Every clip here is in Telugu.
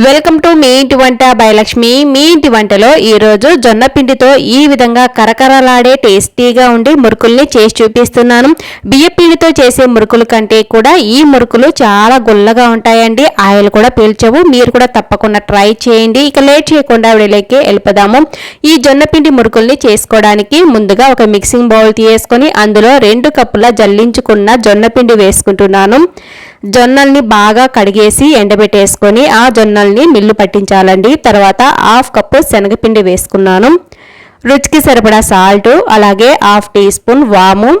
వెల్కమ్ టు మీ ఇంటి వంట బయలక్ష్మి. మీ ఇంటి వంటలో ఈరోజు జొన్న పిండితో ఈ విధంగా కరకరలాడే టేస్టీగా ఉండి మురుకుల్ని చేసి చూపిస్తున్నాను. బియ్య పిండితో చేసే మురుకుల కంటే కూడా ఈ మురుకులు చాలా గుల్లగా ఉంటాయండి. ఆయిల్ కూడా పీల్చవు. మీరు కూడా తప్పకుండా ట్రై చేయండి. ఇక లేట్ చేయకుండా విడలేకే వెళ్ళిపోదాము. ఈ జొన్న పిండి మురుకుల్ని చేసుకోవడానికి ముందుగా ఒక మిక్సింగ్ బౌల్ తీసుకొని అందులో రెండు కప్పుల జల్లించుకున్న జొన్న పిండి వేసుకుంటున్నాను. జొన్నల్ని బాగా కడిగేసి ఎండబెట్టేసుకొని ఆ జొన్నల్ని మిల్లు పట్టించాలండి. తర్వాత హాఫ్ కప్పు శనగపిండి వేసుకున్నాను. రుచికి సరిపడా సాల్ట్ అలాగే హాఫ్ టీ స్పూన్ వాము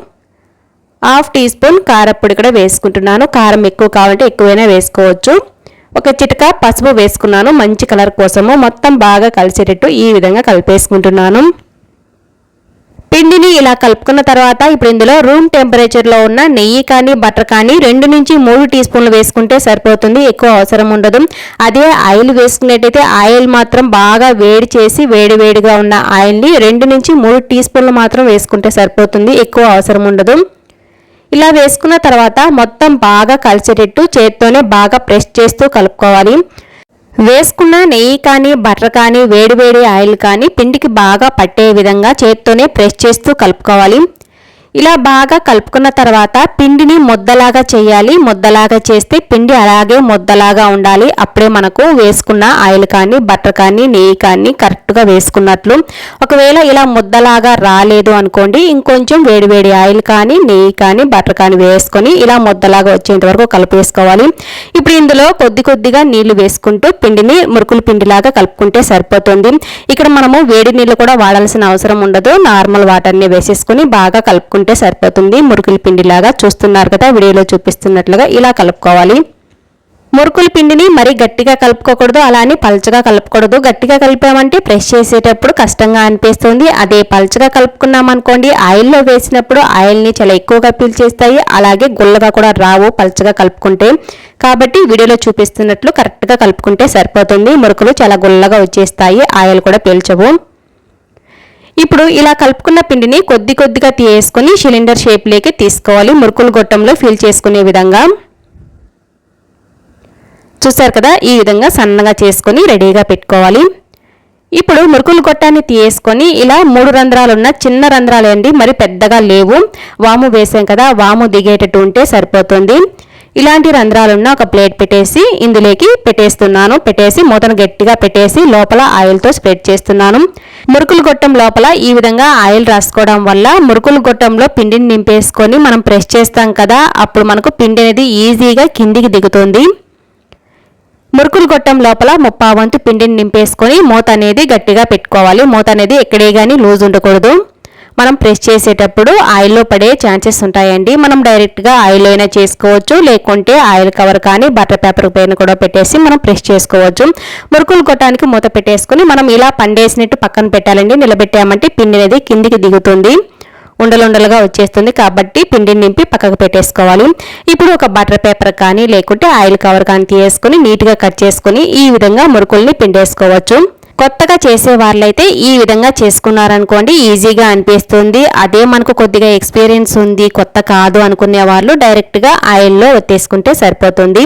హాఫ్ టీ స్పూన్ కారప్పొడి కూడా వేసుకుంటున్నాను. కారం ఎక్కువ కావాలంటే ఎక్కువైనా వేసుకోవచ్చు. ఒక చిటక పసుపు వేసుకున్నాను. మంచి కలర్ కోసము మొత్తం బాగా కలిసేటట్టు ఈ విధంగా కలిపేసుకుంటున్నాను. పిండిని ఇలా కలుపుకున్న తర్వాత ఇప్పుడు ఇందులో రూమ్ టెంపరేచర్లో ఉన్న నెయ్యి కానీ బటర్ కానీ రెండు నుంచి మూడు టీ స్పూన్లు వేసుకుంటే సరిపోతుంది. ఎక్కువ అవసరం ఉండదు. అదే ఆయిల్ వేసుకున్నట్టయితే ఆయిల్ మాత్రం బాగా వేడి చేసి వేడి వేడిగా ఉన్న ఆయిల్ని రెండు నుంచి మూడు టీ స్పూన్లు మాత్రం వేసుకుంటే సరిపోతుంది. ఎక్కువ అవసరం ఉండదు. ఇలా వేసుకున్న తర్వాత మొత్తం బాగా కలిసేటట్టు చేత్తోనే బాగా ప్రెస్ చేస్తూ కలుపుకోవాలి. వేసుకున్న నెయ్యి కానీ బటర్ కానీ వేడివేడి ఆయిల్ కానీ పిండికి బాగా పట్టే విధంగా చేత్తోనే ప్రెస్ చేస్తూ కలుపుకోవాలి. ఇలా బాగా కలుపుకున్న తర్వాత పిండిని ముద్దలాగా చేయాలి. ముద్దలాగా చేస్తే పిండి అలాగే ముద్దలాగా ఉండాలి. అప్పుడే మనకు వేసుకున్న ఆయిల్ కానీ బటర్ కానీ నెయ్యి కానీ కరెక్ట్గా వేసుకున్నట్లు. ఒకవేళ ఇలా ముద్దలాగా రాలేదు అనుకోండి ఇంకొంచెం వేడివేడి ఆయిల్ కానీ నెయ్యి కానీ బటర్ కానీ వేసుకొని ఇలా ముద్దలాగా వచ్చేంత వరకు కలిపేసుకోవాలి ఇప్పుడు ఇందులో కొద్ది కొద్దిగా నీళ్ళు వేసుకుంటూ పిండిని మురుకులు పిండిలాగా కలుపుకుంటే సరిపోతుంది. ఇక్కడ మనము వేడి నీళ్ళు కూడా వాడాల్సిన అవసరం ఉండదు. నార్మల్ వాటర్ని వేసేసుకొని బాగా కలుపుకుంటే సరిపోతుంది. మురుకుల పిండిలాగా చూస్తున్నారు కదా వీడియోలో చూపిస్తున్నట్లుగా ఇలా కలుపుకోవాలి. మురుకుల పిండిని మరీ గట్టిగా కలుపుకోకూడదు అలానే పలచగా కలుపుకూడదు గట్టిగా కలిపామంటే ప్రెస్ చేసేటప్పుడు కష్టంగా అనిపిస్తుంది. అదే పల్చగా కలుపుకున్నామనుకోండి ఆయిల్లో వేసినప్పుడు ఆయిల్ని చాలా ఎక్కువగా పీల్చేస్తాయి అలాగే గుల్లగా కూడా రావు పలచగా కలుపుకుంటే. కాబట్టి వీడియోలో చూపిస్తున్నట్లు కరెక్ట్గా కలుపుకుంటే సరిపోతుంది. మురుకులు చాలా గుల్లగా వచ్చేస్తాయి. ఆయిల్ కూడా పీల్చవు. ఇప్పుడు ఇలా కలుపుకున్న పిండిని కొద్ది కొద్దిగా తీసుకొని సిలిండర్ షేప్లోకి తీసుకోవాలి. మురుకులు గొట్టంలో ఫిల్ చేసుకునే విధంగా. చూసారు కదా ఈ విధంగా సన్నగా చేసుకొని రెడీగా పెట్టుకోవాలి. ఇప్పుడు మురుకులు గొట్టాన్ని తీసుకొని ఇలా మూడు రంధ్రాలు ఉన్న చిన్న రంధ్రాలు అండి మరి పెద్దగా లేవు. వాము వేసాం కదా వాము దిగేటట్టు ఉంటే సరిపోతుంది. ఇలాంటి రంధ్రాలున్న ఒక ప్లేట్ పెట్టేసి ఇందులోకి పెట్టేస్తున్నాను. పెట్టేసి మూతను గట్టిగా పెట్టేసి లోపల ఆయిల్తో స్ప్రెడ్ చేస్తున్నాను. మురుకులు గొట్టం లోపల ఈ విధంగా ఆయిల్ రాసుకోవడం వల్ల మురుకులు గొట్టంలో పిండిని నింపేసుకొని మనం ప్రెస్ చేస్తాం కదా అప్పుడు మనకు పిండి అనేది ఈజీగా కిందికి దిగుతుంది. మురుకులు గొట్టం లోపల ముప్పావంతు పిండిని నింపేసుకొని మూత అనేది గట్టిగా పెట్టుకోవాలి. మూత అనేది ఎక్కడే కానీ లూజ్ ఉండకూడదు. మనం ప్రెస్ చేసేటప్పుడు ఆయిల్లో పడే ఛాన్సెస్ ఉంటాయండి. మనం డైరెక్ట్గా ఆయిల్ అయినా చేసుకోవచ్చు లేకుంటే ఆయిల్ కవర్ కానీ బటర్ పేపర్ పైన కూడా పెట్టేసి మనం ప్రెస్ చేసుకోవచ్చు. మురుకులు కొట్టడానికి మూత పెట్టేసుకుని మనం ఇలా పండేసినట్టు పక్కన పెట్టాలండి. నిలబెట్టామంటే పిండి అనేది కిందికి దిగుతుంది. ఉండలుండలుగా వచ్చేస్తుంది కాబట్టి పిండిని నింపి పక్కకు పెట్టేసుకోవాలి. ఇప్పుడు ఒక బటర్ పేపర్ కానీ లేకుంటే ఆయిల్ కవర్ కానీ తీసుకొని నీట్గా కట్ చేసుకొని ఈ విధంగా మురుకుల్ని పిండేసుకోవచ్చు. కొత్తగా చేసే వాళ్ళైతే ఈ విధంగా చేసుకున్నారనుకోండి ఈజీగా అనిపిస్తుంది. అదే మనకు కొద్దిగా ఎక్స్పీరియన్స్ ఉంది కొత్త కాదు అనుకునే వాళ్ళు డైరెక్ట్గా ఆయిల్లో ఒత్తేసుకుంటే సరిపోతుంది.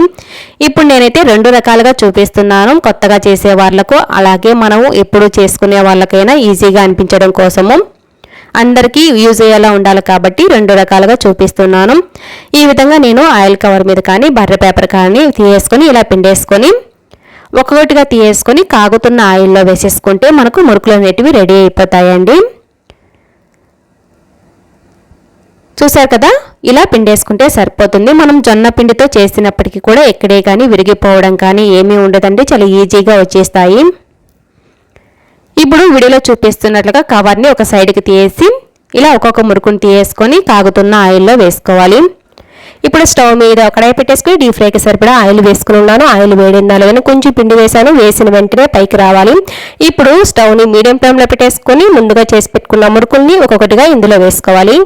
ఇప్పుడు నేనైతే రెండు రకాలుగా చూపిస్తున్నాను కొత్తగా చేసే వాళ్ళకు. అలాగే మనము ఎప్పుడు చేసుకునే వాళ్ళకైనా ఈజీగా అనిపించడం కోసము. అందరికీ యూజ్ అయ్యేలా ఉండాలి కాబట్టి రెండు రకాలుగా చూపిస్తున్నాను. ఈ విధంగా నేను ఆయిల్ కవర్ మీద కానీ బర్రె పేపర్ కానీ తీసేసుకొని ఇలా పిండేసుకొని ఒక్కొక్కటిగా తీసేసుకొని కాగుతున్న ఆయిల్లో వేసేసుకుంటే మనకు మురుకులు అనేటివి రెడీ అయిపోతాయండి. చూసారు కదా? ఇలా పిండేసుకుంటే సరిపోతుంది. మనం జొన్న పిండితో చేసినప్పటికీ కూడా ఎక్కడే కానీ విరిగిపోవడం కానీ ఏమీ ఉండదండి. చాలా ఈజీగా వచ్చేస్తాయి. ఇప్పుడు వీడియోలో చూపిస్తున్నట్లుగా కవర్ని ఒక సైడ్కి తీసి ఇలా ఒక్కొక్క మురుకుని తీసేసుకొని కాగుతున్న ఆయిల్లో వేసుకోవాలి. ఇప్పుడు స్టవ్ మీద కడాయి పెట్టేసుకుని డీప్ ఫ్రైకి సరిపడా ఆయిల్ వేసుకుని ఉన్నాను. ఆయిల్ వేడిందా లేదని కొంచెం పిండి వేసాను వేసిన వెంటనే పైకి రావాలి. ఇప్పుడు స్టవ్ని మీడియం ఫ్లేమ్లో పెట్టేసుకొని ముందుగా చేసి పెట్టుకున్న మురుకుల్ని ఒక్కొక్కటిగా ఇందులో వేసుకోవాలి.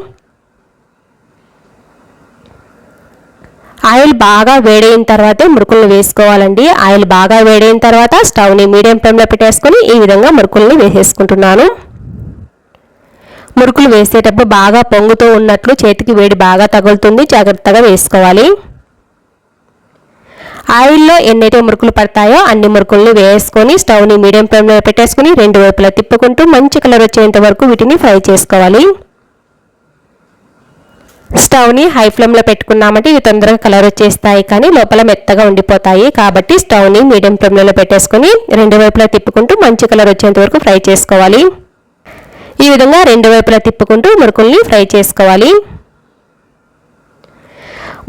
ఆయిల్ బాగా వేడైన తర్వాతే మురుకులను వేసుకోవాలండి. ఆయిల్ బాగా వేడైన తర్వాత స్టవ్ని మీడియం ఫ్లేమ్లో పెట్టేసుకొని ఈ విధంగా మురుకుల్ని వేసేసుకుంటున్నాను. మురుకులు వేసేటప్పుడు బాగా పొంగుతూ ఉన్నట్లు చేతికి వేడి బాగా తగులుతుంది. జాగ్రత్తగా వేసుకోవాలి. ఆయిల్లో ఎన్నైతే మురుకులు పడతాయో అన్ని మురుకుల్ని వేసుకొని స్టవ్ని మీడియం ఫ్లేమ్లో పెట్టేసుకుని రెండు వైపులా తిప్పుకుంటూ మంచి కలర్ వచ్చేంత వరకు వీటిని ఫ్రై చేసుకోవాలి. స్టవ్ని హై ఫ్లేమ్లో పెట్టుకున్నామంటే ఇవి తొందరగా కలర్ వచ్చేస్తాయి కానీ లోపల మెత్తగా ఉండిపోతాయి కాబట్టి స్టవ్ని మీడియం ఫ్లేమ్లో పెట్టేసుకొని రెండు వైపులా తిప్పుకుంటూ మంచి కలర్ వచ్చేంత వరకు ఫ్రై చేసుకోవాలి. ఈ విధంగా రెండు వైపులా తిప్పుకుంటూ మురుకుల్ని ఫ్రై చేసుకోవాలి.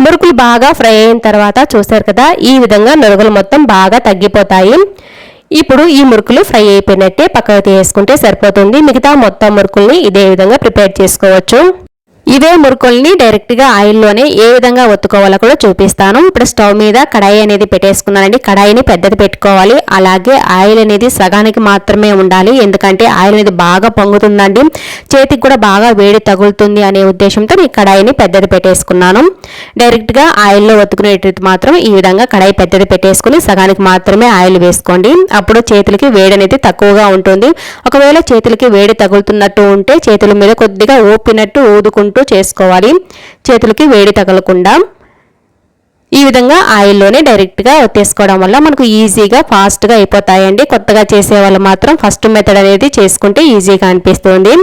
మురుకులు బాగా ఫ్రై అయిన తర్వాత చూసారు కదా ఈ విధంగా నురుగులు మొత్తం బాగా తగ్గిపోతాయి. ఇప్పుడు ఈ మురుకులు ఫ్రై అయిపోయినట్టే పక్కకు తీసుకుంటే సరిపోతుంది. మిగతా మొత్తం మురుకుల్ని ఇదే విధంగా ప్రిపేర్ చేసుకోవచ్చు. ఇవే మురుకుల్ని డైరెక్ట్గా ఆయిల్లోనే ఏ విధంగా ఒత్తుకోవాలో కూడా చూపిస్తాను. ఇప్పుడు స్టవ్ మీద కడాయి అనేది పెట్టేసుకున్నానండి. కడాయిని పెద్దది పెట్టుకోవాలి. అలాగే ఆయిల్ అనేది సగానికి మాత్రమే ఉండాలి. ఎందుకంటే ఆయిల్ అనేది బాగా పొంగుతుందండి. చేతికి కూడా బాగా వేడి తగులుతుంది అనే ఉద్దేశంతో నేను కడాయిని పెద్దది పెట్టేసుకున్నాను. డైరెక్ట్గా ఆయిల్లో ఒత్తుకునేటట్టు మాత్రం ఈ విధంగా కడాయి పెద్దది పెట్టేసుకుని సగానికి మాత్రమే ఆయిల్ వేసుకోండి. అప్పుడు చేతులకి వేడి అనేది తక్కువగా ఉంటుంది. ఒకవేళ చేతులకి వేడి తగులుతున్నట్టు ఉంటే చేతుల మీద కొద్దిగా ఊపినట్టు ఊదుకుంటూ చేసుకోవాలి. చేతులకి వేడి తగలకుండా ఈ విధంగా ఆయిల్లోనే డైరెక్ట్గా ఒత్తేసుకోవడం వల్ల మనకు ఈజీగా ఫాస్ట్గా అయిపోతాయండి. కొత్తగా చేసే వాళ్ళు మాత్రం ఫస్ట్ మెథడ్ అనేది చేసుకుంటే ఈజీగా అనిపిస్తుంది.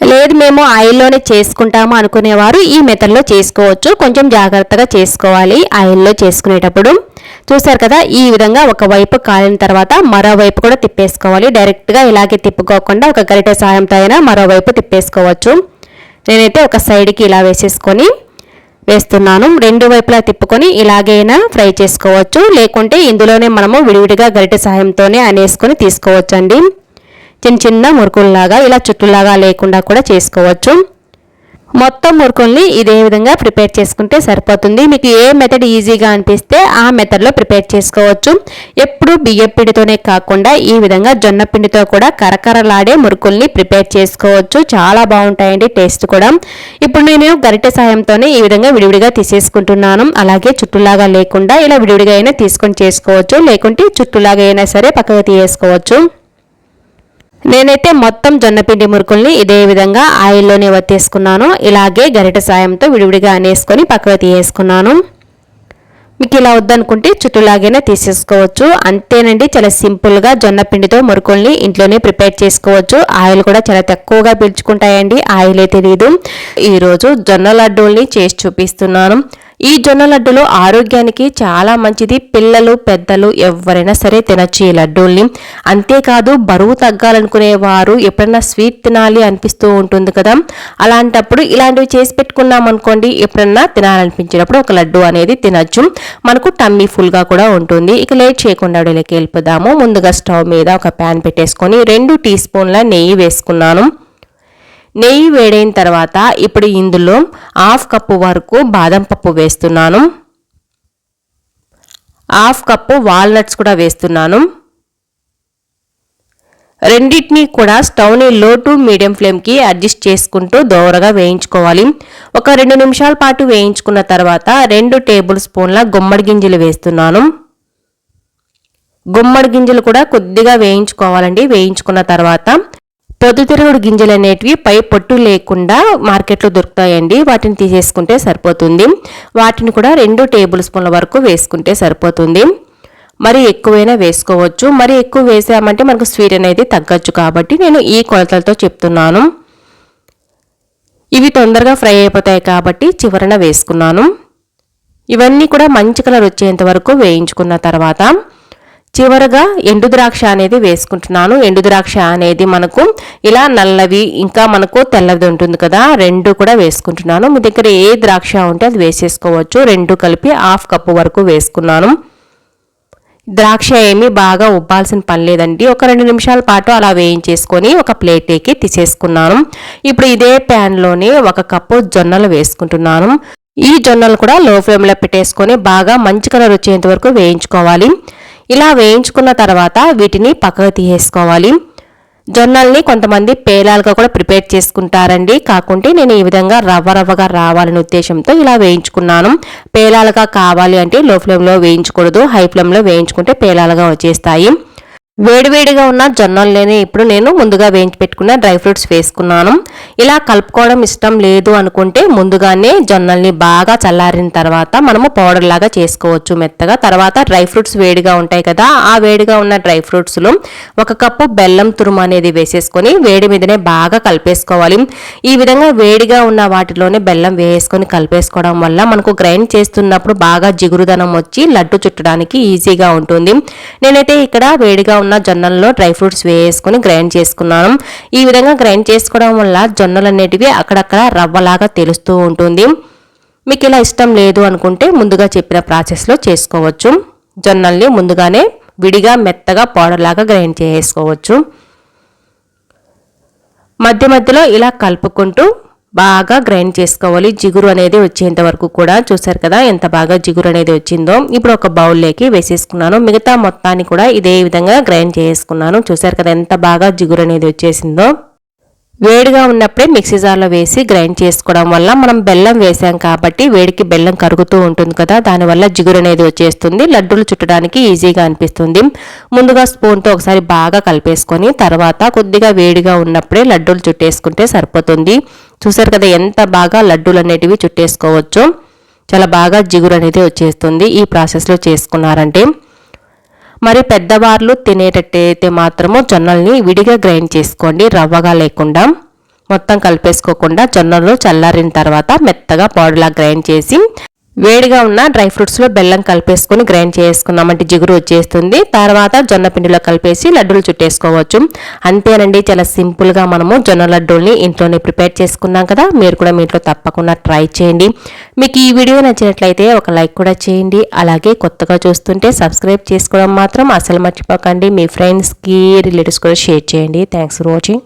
లేదు మేము ఆయిల్లోనే చేసుకుంటాము అనుకునేవారు ఈ మెథడ్లో చేసుకోవచ్చు. కొంచెం జాగ్రత్తగా చేసుకోవాలి ఆయిల్లో చేసుకునేటప్పుడు. చూసారు కదా ఈ విధంగా ఒక వైపు కాలిన తర్వాత మరోవైపు కూడా తిప్పేసుకోవాలి. డైరెక్ట్గా ఇలాగే తిప్పుకోకుండా ఒక గరిటె సాయంతో అయినా మరోవైపు తిప్పేసుకోవచ్చు. నేనైతే ఒక సైడ్కి ఇలా వేసేసుకొని వేస్తున్నాను. రెండు వైపులా తిప్పుకొని ఇలాగైనా ఫ్రై చేసుకోవచ్చు. లేకుంటే ఇందులోనే మనము విడివిడిగా గరిటె సహాయంతోనే అనేసుకొని తీసుకోవచ్చండి. చిన్న చిన్న మురుకుల్లాగా ఇలా చుట్టులాగా లేకుండా కూడా చేసుకోవచ్చు. మొత్తం మురుకుల్ని ఇదే విధంగా ప్రిపేర్ చేసుకుంటే సరిపోతుంది. మీకు ఏ మెథడ్ ఈజీగా అనిపిస్తే ఆ మెథడ్లో ప్రిపేర్ చేసుకోవచ్చు. ఎప్పుడు బియ్యపిండితోనే కాకుండా ఈ విధంగా జొన్న పిండితో కూడా కరకరలాడే మురుకుల్ని ప్రిపేర్ చేసుకోవచ్చు. చాలా బాగుంటాయండి టేస్ట్ కూడా. ఇప్పుడు నేను గరిటె సాయంతోనే ఈ విధంగా విడివిడిగా తీసేసుకుంటున్నాను. అలాగే చుట్టులాగా లేకుండా ఇలా విడివిడిగా అయినా తీసుకొని చేసుకోవచ్చు. లేకుంటే చుట్టులాగా అయినా సరే పక్కకు తీసేసుకోవచ్చు నేనైతే మొత్తం జొన్నపిండి మురుకుల్ని ఇదే విధంగా ఆయిల్లోనే వత్తేసుకున్నాను. ఇలాగే గరిట సాయంతో విడివిడిగా అనేసుకొని పక్కకు తీసేసుకున్నాను మీకు ఇలా వద్దనుకుంటే చుట్టులాగైనా తీసేసుకోవచ్చు. అంతేనండి చాలా సింపుల్గా జొన్నపిండితో మురుకుల్ని ఇంట్లోనే ప్రిపేర్ చేసుకోవచ్చు. ఆయిల్ కూడా చాలా తక్కువగా పీల్చుకుంటాయండి ఆయిల్ అయితే ఈరోజు జొన్న లడ్డూల్ని చేసి చూపిస్తున్నాను. ఈ జొన్న లడ్డులు ఆరోగ్యానికి చాలా మంచిది. పిల్లలు పెద్దలు ఎవరైనా సరే తినచ్చు ఈ లడ్డూల్ని. అంతేకాదు బరువు తగ్గాలనుకునే వారు ఎప్పుడైనా స్వీట్ తినాలి అనిపిస్తూ ఉంటుంది కదా. అలాంటప్పుడు ఇలాంటివి చేసి పెట్టుకున్నాం అనుకోండి ఎప్పుడన్నా తినాలనిపించినప్పుడు ఒక లడ్డు అనేది తినచ్చు. మనకు టమ్మీ ఫుల్గా కూడా ఉంటుంది. ఇక లేట్ చేయకుండా అడవిలోకి వెళ్ళిపోదాము. ముందుగా స్టవ్ మీద ఒక ప్యాన్ పెట్టేసుకొని రెండు టీ స్పూన్ల నెయ్యి వేసుకున్నాను. నెయ్యి వేడైన తర్వాత ఇప్పుడు ఇందులో హాఫ్ కప్పు వరకు బాదం పప్పు వేస్తున్నాను. హాఫ్ కప్పు వాల్నట్స్ కూడా వేస్తున్నాను. రెండింటినీ కూడా స్టవ్ని లో టు మీడియం ఫ్లేమ్కి అడ్జస్ట్ చేసుకుంటూ దోరగా వేయించుకోవాలి. ఒక రెండు నిమిషాల పాటు వేయించుకున్న తర్వాత రెండు టేబుల్ స్పూన్ల గుమ్మడి గింజలు వేస్తున్నాను. గుమ్మడి గింజలు కూడా కొద్దిగా వేయించుకోవాలండి. వేయించుకున్న తర్వాత పొద్దుతిరుగుడు గింజలు అనేటివి పై పొట్టు లేకుండా మార్కెట్లో దొరుకుతాయండి. వాటిని తీసేసుకుంటే సరిపోతుంది. వాటిని కూడా రెండు టేబుల్ స్పూన్ల వరకు వేసుకుంటే సరిపోతుంది. మరి ఎక్కువైనా వేసుకోవచ్చు. మరి ఎక్కువ వేసామంటే మనకు స్వీట్ అనేది తగ్గచ్చు కాబట్టి నేను ఈ కొలతలతో చెప్తున్నాను. ఇవి తొందరగా ఫ్రై అయిపోతాయి కాబట్టి చివరన వేసుకున్నాను. ఇవన్నీ కూడా మంచి కలర్ వచ్చేంత వరకు వేయించుకున్న తర్వాత చివరగా ఎండు ద్రాక్ష అనేది వేసుకుంటున్నాను. ఎండు ద్రాక్ష అనేది మనకు ఇలా నల్లవి ఇంకా మనకు తెల్లది ఉంటుంది కదా రెండు కూడా వేసుకుంటున్నాను. మీ దగ్గర ఏ ద్రాక్ష ఉంటే అది వేసేసుకోవచ్చు. రెండు కలిపి హాఫ్ కప్పు వరకు వేసుకున్నాను. ద్రాక్ష ఏమి బాగా ఉబ్బాల్సిన పని లేదండి. ఒక రెండు నిమిషాల పాటు అలా వేయించేసుకొని ఒక ప్లేట్కి తీసేసుకున్నాను. ఇప్పుడు ఇదే ప్యాన్లోనే ఒక కప్పు జొన్నలు వేసుకుంటున్నాను. ఈ జొన్నలు కూడా లో ఫ్లేమ్లో పెట్టేసుకొని బాగా మంచి కలర్ వచ్చేంత వరకు వేయించుకోవాలి. ఇలా వేయించుకున్న తర్వాత వీటిని పక్కకు తీసేసుకోవాలి. జొన్నల్ని కొంతమంది పేలాలుగా కూడా ప్రిపేర్ చేసుకుంటారండి. కాకుంటే నేను ఈ విధంగా రవ్వ రవ్వగా రావాలనే ఉద్దేశంతో ఇలా వేయించుకున్నాను. పేలాలుగా కావాలి అంటే లో ఫ్లేమ్లో వేయించకూడదు. హై ఫ్లేమ్లో వేయించుకుంటే పేలాలుగా వచ్చేస్తాయి. వేడివేడిగా ఉన్న జొన్నల్లోనే ఇప్పుడు నేను ముందుగా వేయించి పెట్టుకున్న డ్రై ఫ్రూట్స్ వేసుకున్నాను. ఇలా కలుపుకోవడం ఇష్టం లేదు అనుకుంటే ముందుగానే జొన్నల్ని బాగా చల్లారిన తర్వాత మనము పౌడర్ లాగా చేసుకోవచ్చు మెత్తగా. తర్వాత డ్రై ఫ్రూట్స్ వేడిగా ఉంటాయి కదా ఆ వేడిగా ఉన్న డ్రై ఫ్రూట్స్లో ఒక కప్పు బెల్లం తురుము అనేది వేసేసుకొని వేడి మీదనే బాగా కలిపేసుకోవాలి. ఈ విధంగా వేడిగా ఉన్న వాటిలోనే బెల్లం వేసుకొని కలిపేసుకోవడం వల్ల మనకు గ్రైండ్ చేస్తున్నప్పుడు బాగా జిగురుదనం వచ్చి లడ్డు చుట్టడానికి ఈజీగా ఉంటుంది. నేనైతే ఇక్కడ వేడిగా ఉన్న జొన్నల్లో డ్రై ఫ్రూట్స్ వేసుకుని గ్రైండ్ చేసుకున్నాను. ఈ విధంగా గ్రైండ్ చేసుకోవడం వల్ల జొన్నలు అనేటివి అక్కడక్కడ రవ్వలాగా తెలుస్తూ ఉంటుంది. మీకు ఇలా ఇష్టం లేదు అనుకుంటే ముందుగా చెప్పిన ప్రాసెస్లో చేసుకోవచ్చు. జొన్నల్ని ముందుగానే విడిగా మెత్తగా పౌడర్ లాగా గ్రైండ్ చేసుకోవచ్చు. మధ్య మధ్యలో ఇలా కలుపుకుంటూ బాగా గ్రైండ్ చేసుకోవాలి. జిగురు అనేది వచ్చేంత వరకు కూడా చూసారు కదా ఎంత బాగా జిగురు అనేది వచ్చిందో. ఇప్పుడు ఒక బౌల్లోకి వేసేసుకున్నాను. మిగతా మొత్తాన్ని కూడా ఇదే విధంగా గ్రైండ్ చేసుకున్నాను. చూసారు కదా ఎంత బాగా జిగురు అనేది వచ్చేసిందో. వేడిగా ఉన్నప్పుడే మిక్సీ జార్లో వేసి గ్రైండ్ చేసుకోవడం వల్ల మనం బెల్లం వేసాం కాబట్టి వేడికి బెల్లం కరుగుతూ ఉంటుంది కదా దానివల్ల జిగురు అనేది వచ్చేస్తుంది. లడ్డూలు చుట్టడానికి ఈజీగా అనిపిస్తుంది. ముందుగా స్పూన్తో ఒకసారి బాగా కలిపేసుకొని తర్వాత కొద్దిగా వేడిగా ఉన్నప్పుడే లడ్డూలు చుట్టేసుకుంటే సరిపోతుంది. చూసారు కదా ఎంత బాగా లడ్డూలు అనేటివి చుట్టేసుకోవచ్చు. చాలా బాగా జిగురు అనేది వచ్చేస్తుంది ఈ ప్రాసెస్లో చేసుకున్నారంటే. మరి పెద్దవాళ్ళు తినేటట్టయితే మాత్రము జొన్నల్ని విడిగా గ్రైండ్ చేసుకోండి రవ్వగా లేకుండా. మొత్తం కలిపేసుకోకుండా జొన్నలు చల్లారిన తర్వాత మెత్తగా పౌడర్లా గ్రైండ్ చేసి వేడిగా ఉన్న డ్రై ఫ్రూట్స్లో బెల్లం కలిపేసుకొని గ్రైండ్ చేసుకున్నామంటే జిగురు వచ్చేస్తుంది. తర్వాత జొన్న పిండిలో కలిపేసి లడ్డూలు చుట్టేసుకోవచ్చు. అంతేనండి చాలా సింపుల్గా మనము జొన్న లడ్డూల్ని ఇంట్లోనే ప్రిపేర్ చేసుకున్నాం కదా. మీరు కూడా మీ ఇంట్లో తప్పకుండా ట్రై చేయండి. మీకు ఈ వీడియో నచ్చినట్లయితే ఒక లైక్ కూడా చేయండి. అలాగే కొత్తగా చూస్తుంటే సబ్స్క్రైబ్ చేసుకోవడం మాత్రం అసలు మర్చిపోకండి. మీ ఫ్రెండ్స్కి రిలేటివ్స్ కూడా షేర్ చేయండి. Thanks for watching.